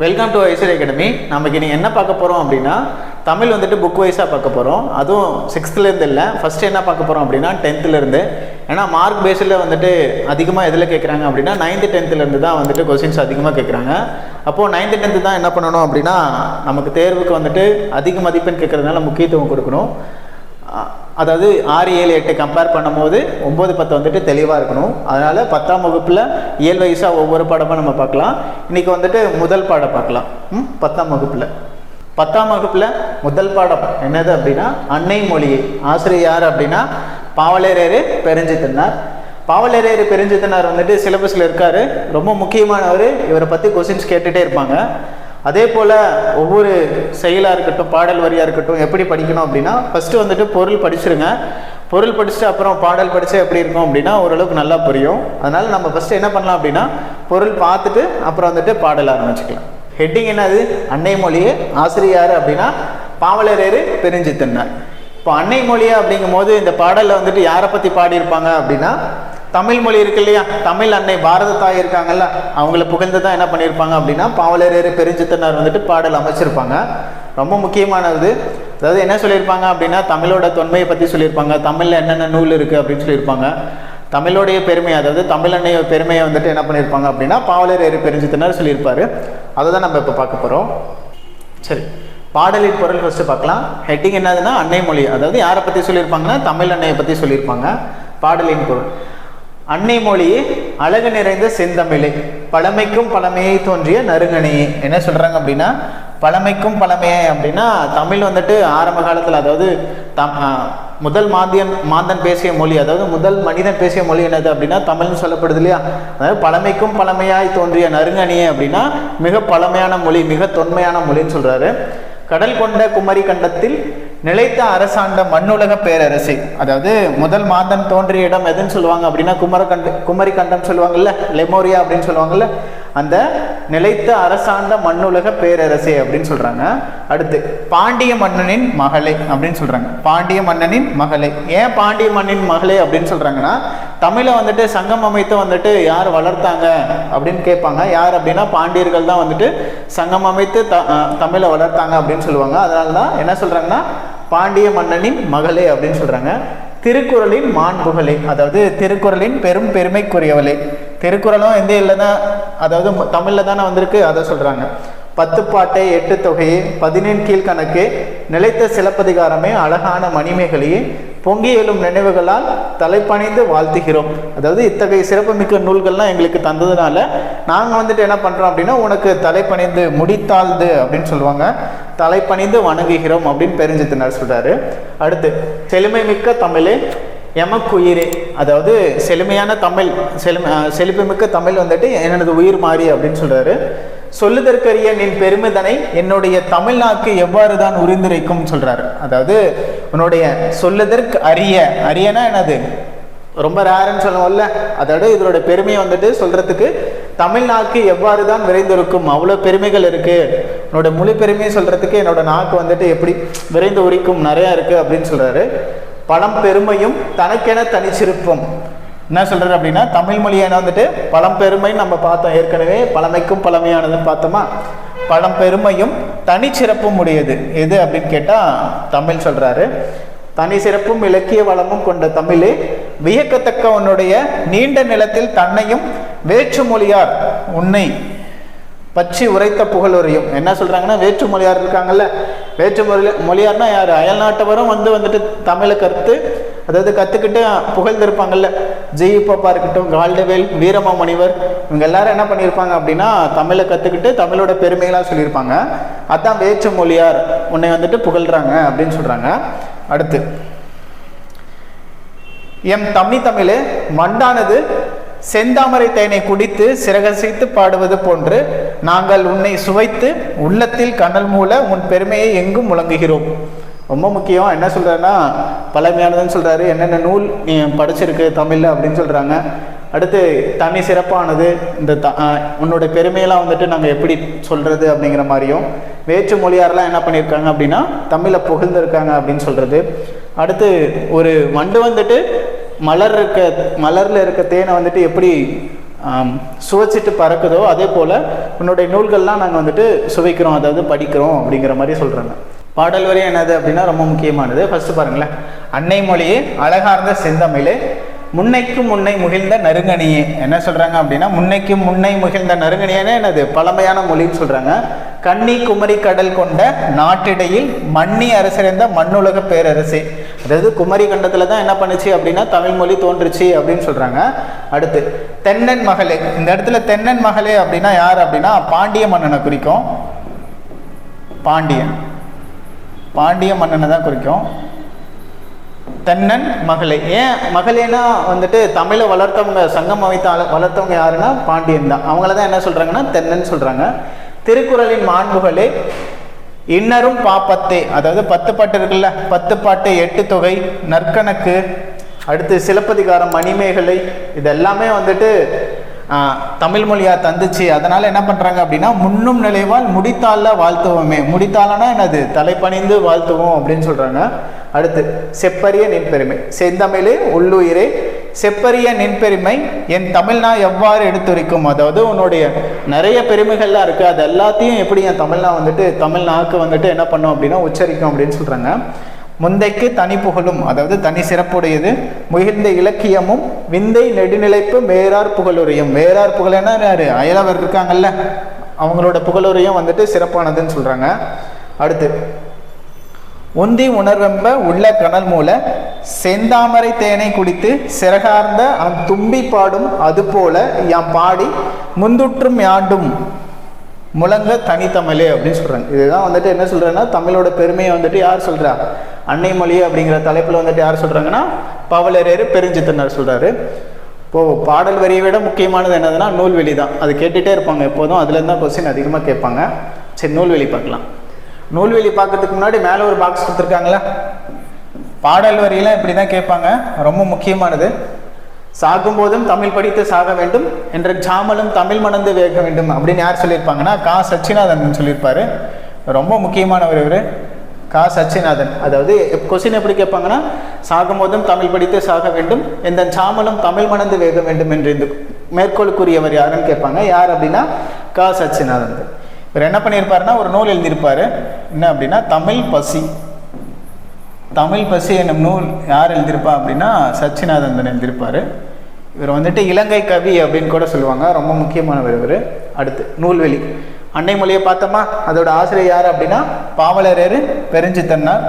Welcome to ஐசர் academy நமக்கு நீங்கள் என்ன பார்க்க போகிறோம் அப்படின்னா தமிழ் வந்துட்டு புக் வைஸாக பார்க்க போகிறோம் அதுவும் சிக்ஸ்த்துலேருந்து இல்லை. ஃபஸ்ட்டு என்ன பார்க்க போகிறோம் அப்படின்னா டென்த்துலேருந்து ஏன்னா மார்க் பேஸில் வந்துட்டு அதிகமாக எதில் கேட்குறாங்க அப்படின்னா நைன்த்து டென்த்துலேருந்து தான் வந்துட்டு கொஸ்டின்ஸ் அதிகமாக கேட்குறாங்க அப்போது நைன்த்து டென்த்து தான் என்ன பண்ணணும் அப்படின்னா நமக்கு தேர்வுக்கு வந்துட்டு அதிக மதிப்பெண் கேட்குறதுனால முக்கியத்துவம் கொடுக்கணும். அதாவது ஆறு ஏழு எட்டு கம்பேர் பண்ணும்போது ஒம்பது பத்து வந்துட்டு தெளிவாக இருக்கணும். அதனால் பத்தாம் வகுப்பில் ஏழு வயசாக ஒவ்வொரு பாடமாக நம்ம பார்க்கலாம். இன்றைக்கி வந்துட்டு முதல் பாடம் பார்க்கலாம். ம் பத்தாம் வகுப்பில். பத்தாம் வகுப்பில் முதல் பாடம் என்னது அப்படின்னா அன்னை மொழி ஆசிரியர் யார் அப்படின்னா பாவலரேறு பெருஞ்சித்தனார். பாவலரேறு பெருஞ்சித்தனார் வந்துட்டு சிலபஸில் இருக்கார். ரொம்ப முக்கியமானவர். இவரை பற்றி கொஸ்டின்ஸ் கேட்டுகிட்டே இருப்பாங்க. அதே போல் ஒவ்வொரு செயலாக இருக்கட்டும் பாடல் வரியாக இருக்கட்டும் எப்படி படிக்கணும் அப்படின்னா ஃபஸ்ட்டு வந்துட்டு பொருள் படிச்சிருங்க. பொருள் படிச்சுட்டு அப்புறம் பாடல் படித்தா எப்படி இருக்கும் அப்படின்னா ஓரளவுக்கு நல்லா புரியும். அதனால் நம்ம ஃபஸ்ட்டு என்ன பண்ணலாம் அப்படின்னா பொருள் பார்த்துட்டு அப்புறம் வந்துட்டு பாடல் ஆரம்பிச்சுக்கலாம். ஹெட்டிங் என்னது? அன்னை மொழியே ஆசிரியர் அப்படின்னா பாவலரேறு பெருஞ்சித்தன்னார். இப்போ அன்னை மொழியா அப்படிங்கும் போது இந்த பாடலில் வந்துட்டு யாரை பற்றி பாடியிருப்பாங்க அப்படின்னா தமிழ் மொழி இருக்கு இல்லையா? தமிழ் அன்னை பாரத தாய் இருக்காங்கல்ல அவங்கள புகழ்ந்து தான் என்ன பண்ணியிருப்பாங்க அப்படின்னா பாவலரேறு பெருஞ்சித்தனார் வந்துட்டு பாடல் அமைச்சிருப்பாங்க. ரொம்ப முக்கியமானது. அதாவது என்ன சொல்லியிருப்பாங்க அப்படின்னா தமிழோட தொன்மையை பற்றி சொல்லியிருப்பாங்க. தமிழில் என்னென்ன நூல் இருக்குது அப்படின்னு சொல்லியிருப்பாங்க. தமிழோடைய பெருமை அதாவது தமிழ் அன்னைய பெருமையை வந்துட்டு என்ன பண்ணியிருப்பாங்க அப்படின்னா பாவலரேறு பெருஞ்சித்தனார் சொல்லியிருப்பார். அதை தான் நம்ம இப்போ பார்க்க போகிறோம் சரி பாடலின் பொருள் ஃபஸ்ட்டு பார்க்கலாம். ஹெட்டிங் என்னதுன்னா அன்னை மொழி. அதாவது யாரை பற்றி சொல்லியிருப்பாங்கன்னா தமிழ் அன்னையை பற்றி சொல்லியிருப்பாங்க. பாடலின் பொருள். அன்னை மொழி அழகு நிறைந்த செந்தமிழே. பழமைக்கும் பழமையை தோன்றிய நறுங்கணியே என்ன சொல்கிறாங்க அப்படின்னா பழமைக்கும் பழமையே அப்படின்னா தமிழ் வந்துட்டு ஆரம்ப காலத்தில் அதாவது தம் முதல் மாந்தியன் மாந்தன் பேசிய மொழி அதாவது முதல் மனிதன் பேசிய மொழி என்னது அப்படின்னா தமிழ்னு சொல்லப்படுது இல்லையா? அதாவது பழமைக்கும் பழமையாய் தோன்றிய நறுங்கணியே அப்படின்னா மிக பழமையான மொழி மிக தொன்மையான மொழின்னு சொல்றாரு. கடல் கொண்ட குமரி கண்டத்தில் நிலைத்த அரசாண்ட மண்ணுலக பேரரசு. அதாவது முதல் மாதன் தோன்றிய இடம் எதுன்னு சொல்லுவாங்க அப்படின்னா குமர கண்ட குமரி கண்டம் சொல்லுவாங்கல்ல லெமோரியா அப்படின்னு சொல்லுவாங்கல்ல. அந்த நிலைத்த அரசாண்ட மண்ணுலக பேரரசி அப்படின்னு சொல்றாங்க. அடுத்து பாண்டிய மன்னனின் மகளை அப்படின்னு சொல்றாங்க. பாண்டிய மன்னனின் மகளை. ஏன் பாண்டிய மன்னனின் மகளை அப்படின்னு சொல்றாங்கன்னா தமிழை வந்துட்டு சங்கம் அமைத்து வந்துட்டு யார் வளர்த்தாங்க அப்படின்னு கேட்பாங்க. யார் அப்படின்னா பாண்டியர்கள் தான் வந்துட்டு சங்கம் அமைத்து த தமிழை வளர்த்தாங்க அப்படின்னு சொல்லுவாங்க. அதனால தான் என்ன சொல்றாங்கன்னா பாண்டிய மன்னனின் மகளே அப்படின்னு சொல்கிறாங்க திருக்குறளின் மாண்புகளே அதாவது திருக்குறளின் பெரும் பெருமைக்குரியவளே. திருக்குறளும் எந்த இல்லை தான் அதாவது தமிழில் தானே வந்திருக்கு அதை சொல்கிறாங்க பத்து பாட்டை எட்டு தொகையே பதினெண் கீழ்கணக்கு நிலைத்த சிலப்பதிகாரமே அழகான மணிமேகலையே பொங்கி எழும் நினைவுகளால் தலைப்பணிந்து வாழ்த்துகிறோம். அதாவது இத்தகைய சிறப்புமிக்க நூல்கள்லாம் எங்களுக்கு தந்ததுனால நாங்கள் வந்துட்டு என்ன பண்ணுறோம் அப்படின்னா உனக்கு தலைப்பணிந்து முடித்தாழ்ந்து அப்படின்னு சொல்லுவாங்க. தலைப்பணிந்து வணங்குகிறோம் அப்படின்னு பெருஞ்சித்தினார் சொல்றாரு. அடுத்து செழுமை மிக்க தமிழே எமக்குயிரே. அதாவது செழுமையான தமிழ் செழுமை செழிப்புமிக்க தமிழ் வந்துட்டு எனது உயிர் மாறி அப்படின்னு சொல்றாரு. சொல்லுதற்கரிய நின் பெருமிதனை என்னுடைய தமிழ்நாக்கு எவ்வாறு தான் உரிந்துரைக்கும் சொல்றாரு. அதாவது உன்னுடைய சொல்லுதற்கு அரிய அரியனா என்னது? ரொம்ப ரேருன்னு சொல்லுவோம்ல. அதோட இதோட பெருமையை வந்துட்டு சொல்றதுக்கு தமிழ்நாக்கு எவ்வாறு தான் விரைந்திருக்கும்? அவ்வளோ பெருமைகள் இருக்குது என்னோட மொழி பெருமையை சொல்கிறதுக்கு என்னோட நாக்கு வந்துட்டு எப்படி விரைந்து உரிக்கும் நிறையா இருக்குது அப்படின்னு சொல்கிறாரு பழம் பெருமையும் தனக்கென தனிச்சிருப்பம். என்ன சொல்கிறார் அப்படின்னா தமிழ் மொழியை வந்துட்டு பழம் பெருமைன்னு நம்ம பார்த்தோம். ஏற்கனவே பழமைக்கும் பழமையானதுன்னு பார்த்தோமா? பழம் பெருமையும் தனிச்சிறப்பும் உடையது. எது அப்படின்னு கேட்டால் தமிழ் சொல்கிறாரு தனி சிறப்பும் இலக்கிய வளமும் கொண்ட தமிழே வியக்கத்தக்க உன்னுடைய நீண்ட நிலத்தில் தன்னையும் வேற்று மொழியார் உன்னை பற்றி உரைத்த புகழுரையும். என்ன சொல்கிறாங்கன்னா வேற்று மொழியார் இருக்காங்கல்ல. வேற்று மொழி மொழியார்னா யார்? அயல் நாட்டவரும் வந்து வந்துட்டு தமிழை கற்று அதாவது கற்றுக்கிட்டு புகழ்ந்திருப்பாங்கல்ல. ஜெய் பாப்பா இருக்கட்டும் கால்டவேல் வீரமா மணிவர் இவங்க எல்லாரும் என்ன பண்ணியிருப்பாங்க அப்படின்னா தமிழை கற்றுக்கிட்டு தமிழோட பெருமைகளாக சொல்லியிருப்பாங்க. அதான் வேற்று மொழியார் உன்னை வந்துட்டு புகழ்கிறாங்க அப்படின்னு சொல்கிறாங்க அடுத்து. எம் தம்மி தமிழ் மண்டானது செந்தாமரை தேனை குடித்து சிறகசித்து பாடுவது போன்று நாங்கள் உன்னை சுவைத்து உள்ளத்தில் கனல் மூல உன் பெருமையை எங்கும் முழங்குகிறோம். ரொம்ப முக்கியம். என்ன சொல்கிறாருன்னா பழமையானதுன்னு சொல்கிறாரு என்னென்ன நூல் படிச்சிருக்கு தமிழில் அப்படின்னு சொல்கிறாங்க அடுத்து தனி சிறப்பானது இந்த த உன்னோட பெருமையெல்லாம் வந்துட்டு நாங்கள் எப்படி சொல்கிறது அப்படிங்கிற மாதிரியும் வேற்று மொழியாரெலாம் என்ன பண்ணியிருக்காங்க அப்படின்னா தமிழை புகழ்ந்துருக்காங்க அப்படின்னு சொல்கிறது அடுத்து ஒரு வண்டு வந்துட்டு மலர் இருக்க மலரில் இருக்க தேனை வந்துட்டு எப்படி சுவைச்சிட்டு பறக்குதோ அதே போல் உன்னுடைய நூல்கள்லாம் நாங்கள் வந்துட்டு சுவைக்கிறோம் அதாவது படிக்கிறோம் அப்படிங்கிற மாதிரி சொல்கிறாங்க பாடல் வரி என்னது அப்படின்னா ரொம்ப முக்கியமானது. ஃபர்ஸ்ட் பாருங்களேன். அன்னை மொழியே அழகார்ந்த செந்தமிழ் முன்னைக்கும் முன்னை முகிழ்ந்த நறுங்கணியே. என்ன சொல்கிறாங்க அப்படின்னா முன்னைக்கும் முன்னை முகிழ்ந்த நறுங்கணியேன்னு என்னது? பழமையான மொழின்னு சொல்கிறாங்க கன்னி குமரி கடல் கொண்ட நாட்டிடையில் மன்னி அரசிருந்த மண்ணுலக பேரரசே. அதாவது குமரி கண்டத்தில் தான் என்ன பண்ணுச்சு அப்படின்னா தமிழ் மொழி தோன்றுச்சு அப்படின்னு சொல்கிறாங்க அடுத்து தென்னன் மகளே. இந்த இடத்துல தென்னன் மகளே அப்படின்னா யார் அப்படின்னா பாண்டிய மன்னனை குறிக்கும். பாண்டியன். பாண்டிய மன்னனை தான் குறிக்கும். தென்னன் மகளே. ஏன் மகளேனா வந்துட்டு தமிழை வளர்த்தவங்க சங்கம் அமைத்த வளர்த்தவங்க யாருன்னா பாண்டியன் தான். அவங்கள தான் என்ன சொல்கிறாங்கன்னா தென்னன் சொல்கிறாங்க திருக்குறளின் மாண்புகளே இன்னரும் பாப்பத்தே. அதாவது பத்து பாட்டு இருக்குல்ல பத்து பாட்டு எட்டு தொகை நற்கணக்கு அடுத்து சிலப்பதிகாரம் மணிமேகலை இது எல்லாமே வந்துட்டு தமிழ் மொழியா தந்துச்சு. அதனால என்ன பண்றாங்க அப்படின்னா முன்னும் நிலைவால் முடித்தால வாழ்த்துவோமே. முடித்தாலனா என்னது? தலைப்பணிந்து வாழ்த்துவோம் அப்படின்னு சொல்றாங்க. அடுத்து செப்பரிய நின்பெருமை. செந்தமிழே உள்ளுயிரே. செப்பரிய நின்பெருமை என் தமிழ்னா எவ்வாறு எடுத்துரைக்கும்? அதாவது உன்னுடைய நிறைய பெருமைகள்லாம் இருக்கு. அது எல்லாத்தையும் எப்படி என் தமிழ்னா வந்துட்டு தமிழ்நாக்கு வந்துட்டு என்ன பண்ணும் அப்படின்னா உச்சரிக்கும் அப்படின்னு சொல்றாங்க. முந்தைக்கு தனி புகழும் அதாவது தனி சிறப்புடையது முகிழ்ந்த இலக்கியமும் விந்தை நெடுநிலைப்பு மேரார் புகழுரையும். வேறார் புகழேன்னா யாரு? அயலவர் இருக்காங்கல்ல அவங்களோட புகழுரையும் வந்துட்டு சிறப்பானதுன்னு சொல்றாங்க. அடுத்து உந்தி உணர்வெம்ப உள்ள கனல் மூல செந்தாமரை தேனை குடித்து சிறகார்ந்த அந் தும்பி பாடும் அதுபோல யாம் பாடி முந்துற்றும் யாண்டும் முழங்க தனித்தமிழே அப்படின்னு சொல்கிறாங்க இதுதான் வந்துட்டு என்ன சொல்கிறேன்னா தமிழோட பெருமையை வந்துட்டு யார் சொல்கிறா அன்னை மொழி அப்படிங்கிற தலைப்பில் வந்துட்டு யார் சொல்கிறாங்கன்னா பவலரேறு பெருஞ்சித்தனர் சொல்கிறாரு இப்போது பாடல் வரியை விட முக்கியமானது என்னதுன்னா நூல்வெளி தான். அது கேட்டுகிட்டே இருப்பாங்க எப்போதும். அதுலேருந்து தான் கொஸ்டின் அதிகமாக கேட்பாங்க. சரி நூல்வெளி பார்க்கலாம். நூல்வெளி பார்க்கறதுக்கு முன்னாடி மேலே ஒரு பாக்ஸ் கொடுத்துருக்காங்களா? பாடல் வரியெல்லாம் இப்படி தான் கேட்பாங்க. ரொம்ப முக்கியமானது. சாகும்போதும் தமிழ் படித்து சாக வேண்டும் என்ற ஜாமலும் தமிழ் மணந்து வேக வேண்டும் அப்படின்னு யார் சொல்லியிருப்பாங்கன்னா கா. சச்சிநாதன் சொல்லியிருப்பாரு. ரொம்ப முக்கியமானவர் இவர். கா. சச்சிநாதன். அதாவது கொஸ்டின் எப்படி கேட்பாங்கன்னா சாகும்போதும் தமிழ் படித்து சாக வேண்டும் எந்த சாமலும் தமிழ் மணந்து வேக வேண்டும் என்று இந்த மேற்கோளுக்குரியவர் யாருன்னு கேட்பாங்க. யார் அப்படின்னா கா. சச்சிநாதன். இவர் என்ன பண்ணியிருப்பாருன்னா ஒரு நூல் எழுதியிருப்பாரு. என்ன அப்படின்னா தமிழ் பசி. தமிழ் பசி என்னும் நூல் யார் எழுதியிருப்பா அப்படின்னா சச்சிநாதந்தன் எழுதியிருப்பார். இவர் வந்துட்டு இலங்கை கவி அப்படின்னு கூட சொல்லுவாங்க. ரொம்ப முக்கியமானவர் இவர். அடுத்து நூல்வெளி. அன்னை மொழியை பார்த்தோமா? அதோட ஆசிரியர் யார் அப்படின்னா பாவலரேறு பெருஞ்சித்தன்னார்.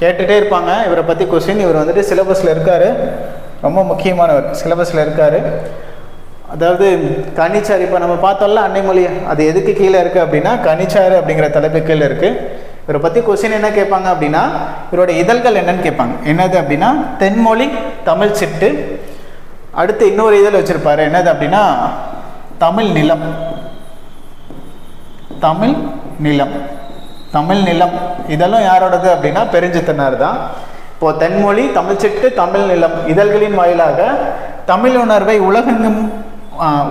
கேட்டுட்டே இருப்பாங்க. இவரை பற்றி கொஸ்டின் இவர் வந்துட்டு சிலபஸில் இருக்கார். ரொம்ப முக்கியமானவர். சிலபஸில் இருக்கார். அதாவது கனிச்சார் இப்போ நம்ம பார்த்தோம்ல அன்னை மொழி. அது எதுக்கு கீழே இருக்குது அப்படின்னா கனிச்சாறு அப்படிங்கிற தலைப்பு கீழே இருக்குது இவரை பற்றி கொஸ்டின் என்ன கேட்பாங்க அப்படின்னா இவரோட இதழ்கள் என்னன்னு கேட்பாங்க. என்னது அப்படின்னா தென்மொழி தமிழ் சிட்டு. அடுத்து இன்னொரு இதழ் வச்சுருப்பாரு. என்னது அப்படின்னா தமிழ் நிலம். தமிழ் நிலம். தமிழ் நிலம். இதெல்லாம் யாரோடது அப்படின்னா பெருஞ்சித்தனார் தான் இப்போ தென்மொழி தமிழ் சிட்டு தமிழ் நிலம். இதழ்களின் வாயிலாக தமிழ் உணர்வை உலகெங்கும்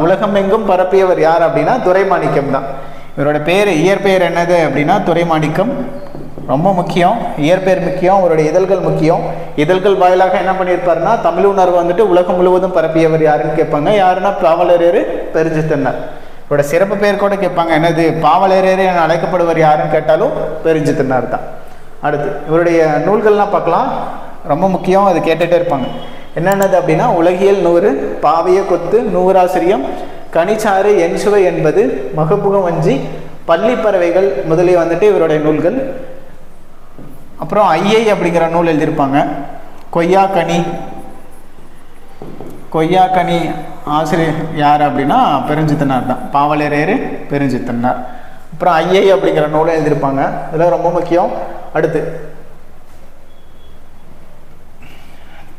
உலகமெங்கும் பரப்பியவர் யார் அப்படின்னா துரைமாணிக்கம் தான் இவரோட பேர் இயற்பெயர் என்னது அப்படின்னா துறைமாணிக்கம் ரொம்ப முக்கியம் இயற்பெயர் முக்கியம் அவருடைய இதழ்கள் முக்கியம். இதழ்கள் வாயிலாக என்ன பண்ணியிருப்பாருன்னா தமிழ் உணர்வு வந்துட்டு உலகம் முழுவதும் பரப்பியவர் யாருன்னு கேட்பாங்க. யாருன்னா பாவலரேறு பெருஞ்சித்தன்னார். இவரோட சிறப்பு பேர் கூட கேட்பாங்க. என்னது? பாவலரேறு என அழைக்கப்படுவர் யாருன்னு கேட்டாலும் பெருஞ்சித்தனார் தான். அடுத்து இவருடைய நூல்கள்லாம் பார்க்கலாம். ரொம்ப முக்கியம் அது கேட்டுகிட்டே இருப்பாங்க. என்னென்னது அப்படின்னா உலகியல் நூறு பாவிய கொத்து நூறாசிரியம் கனிச்சாறு என்சுவை என்பது மகப்புகவஞ்சி பள்ளி பறவைகள் முதலிய வந்துட்டு இவருடைய நூல்கள். அப்புறம் ஐயை அப்படிங்கிற நூல் எழுதியிருப்பாங்க. கொய்யாக்கனி கொய்யாக்கனி ஆசிரியர் யார் அப்படின்னா பெருஞ்சித்தனார் தான். பாவலரேறு பெருஞ்சித்தனார். அப்புறம் ஐயை அப்படிங்கிற நூலை எழுதியிருப்பாங்க. இதெல்லாம் ரொம்ப முக்கியம். அடுத்து.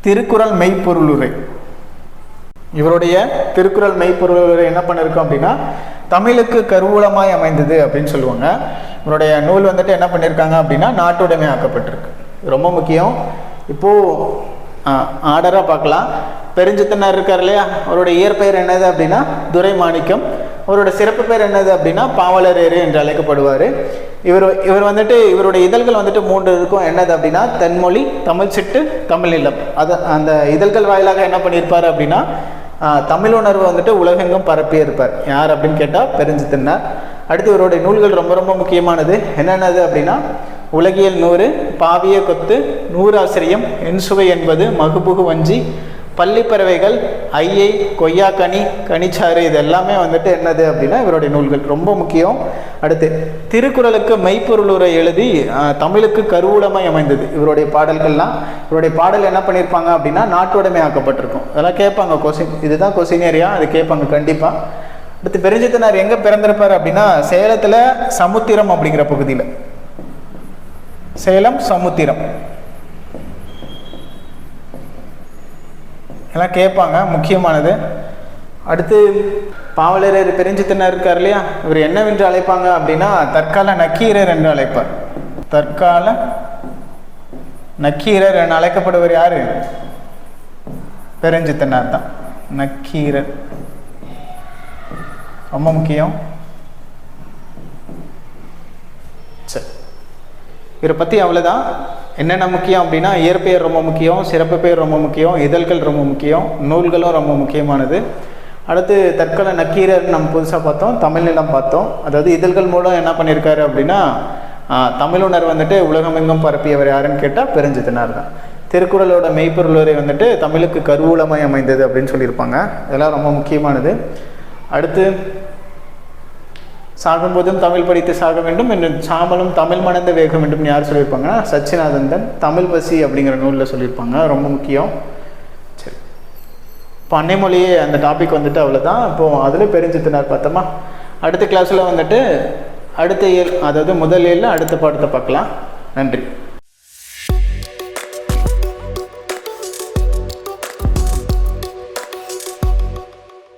திருக்குறள் மெய்ப்பொருளுரை. இவருடைய திருக்குறள் மெய்ப்பொருள் என்ன பண்ணிருக்கோம் அப்படின்னா தமிழுக்கு கருவூலமாய் அமைந்தது அப்படின்னு சொல்லுவாங்க. இவருடைய நூல் வந்துட்டு என்ன பண்ணியிருக்காங்க அப்படின்னா நாட்டுடைமை ஆக்கப்பட்டிருக்கு. ரொம்ப முக்கியம். இப்போ ஆர்டராக பார்க்கலாம். பெருஞ்சித்தனார் இருக்கார் இல்லையா? அவருடைய இயற்பெயர் என்னது அப்படின்னா துரை மாணிக்கம் அவரோட சிறப்பு பேர் என்னது அப்படின்னா பாவலரேறு என்று அழைக்கப்படுவார். இவர் இவர் வந்துட்டு இவருடைய இதழ்கள் வந்துட்டு மூன்று இருக்கும். என்னது அப்படின்னா தென்மொழி தமிழ் சிட்டு தமிழ் இல்லம் அது அந்த இதழ்கள் வாயிலாக என்ன பண்ணியிருப்பார் அப்படின்னா தமிழ் உணர்வு வந்துட்டு உலகெங்கும் பரப்பியே இருப்பார். யார் அப்படின்னு கேட்டால் பெருஞ்சித்தினார் அடுத்து இவருடைய நூல்கள் ரொம்ப ரொம்ப முக்கியமானது. என்னென்னது அப்படின்னா உலகியல் நூறு பாவிய கொத்து நூறாசிரியம் என்சுவை என்பது மகுபுகு வஞ்சி பள்ளிப்பறவைகள் ஐயை கொய்யாக்கனி கனிச்சாறு இது எல்லாமே வந்துட்டு என்னது அப்படின்னா இவருடைய நூல்கள். ரொம்ப முக்கியம். அடுத்து திருக்குறளுக்கு மெய்ப்பொருளுரை எழுதி தமிழுக்கு கருவூலமாய் அமைந்தது. இவருடைய பாடல்கள்லாம் இவருடைய பாடல் என்ன பண்ணியிருப்பாங்க அப்படின்னா நாட்டுடைமை ஆக்கப்பட்டிருக்கும். அதெல்லாம் கேட்பாங்க கொஸ்டின் இதுதான் கொஸ்டின் ஏரியா அது கேட்பாங்க கண்டிப்பாக அடுத்து பெருஞ்சித்தனார் எங்கே பிறந்திருப்பார் அப்படின்னா சேலத்தில் சமுத்திரம் அப்படிங்கிற பகுதியில். சேலம் சமுத்திரம். எல்லாம் கேட்பாங்க முக்கியமானது. அடுத்து பாவலரர் பெருஞ்சித்தனர் இருக்கார் இல்லையா? இவர் என்னவென்று அழைப்பாங்க அப்படின்னா தற்கால நக்கீரர் என்று அழைப்பார். தற்கால நக்கீரர் என அழைக்கப்படுவர் யாரு? பெருஞ்சித்தனார் தான். நக்கீரர். ரொம்ப முக்கியம். சரி. இவரை பற்றி அவ்வளோதான் என்னென்ன முக்கியம் அப்படின்னா இயற்பெயர் ரொம்ப முக்கியம் சிறப்பு பெயர் ரொம்ப முக்கியம் இதழ்கள் ரொம்ப முக்கியம் நூல்களும் ரொம்ப முக்கியமானது. அடுத்து தற்கொலை நக்கீரர் நம்ம புதுசாக பார்த்தோம் தமிழ்நிலம் பார்த்தோம். அதாவது இதழ்கள் மூலம் என்ன பண்ணியிருக்காரு அப்படின்னா தமிழுணர் வந்துட்டு உலகமெங்கும் பரப்பியவர் யாருன்னு கேட்டால் பெருஞ்சித்தனார் தான். திருக்குறளோட மெய்ப்பொருளுரை வந்துட்டு தமிழுக்கு கருவூலமாய் அமைந்தது அப்படின்னு சொல்லியிருப்பாங்க. இதெல்லாம் ரொம்ப முக்கியமானது. அடுத்து சாகும்போதும் தமிழ் படித்து சாக வேண்டும் என்று சாமலும் தமிழ் மணந்த வேக வேண்டும் யார் சொல்லியிருப்பாங்கன்னா சச்சினானந்தன். தமிழ் பசி அப்படிங்கிற நூலில் சொல்லியிருப்பாங்க. ரொம்ப முக்கியம். சரி. இப்போ அன்னைமொழியே அந்த டாபிக் வந்துட்டு அவ்வளோதான் இப்போது அதில் பெருஞ்சித்தினார் பார்த்தோமா? அடுத்த கிளாஸில் வந்துட்டு அடுத்த இயல் அதாவது முதல் இயலில் அடுத்த பாடத்தை பார்க்கலாம். நன்றி.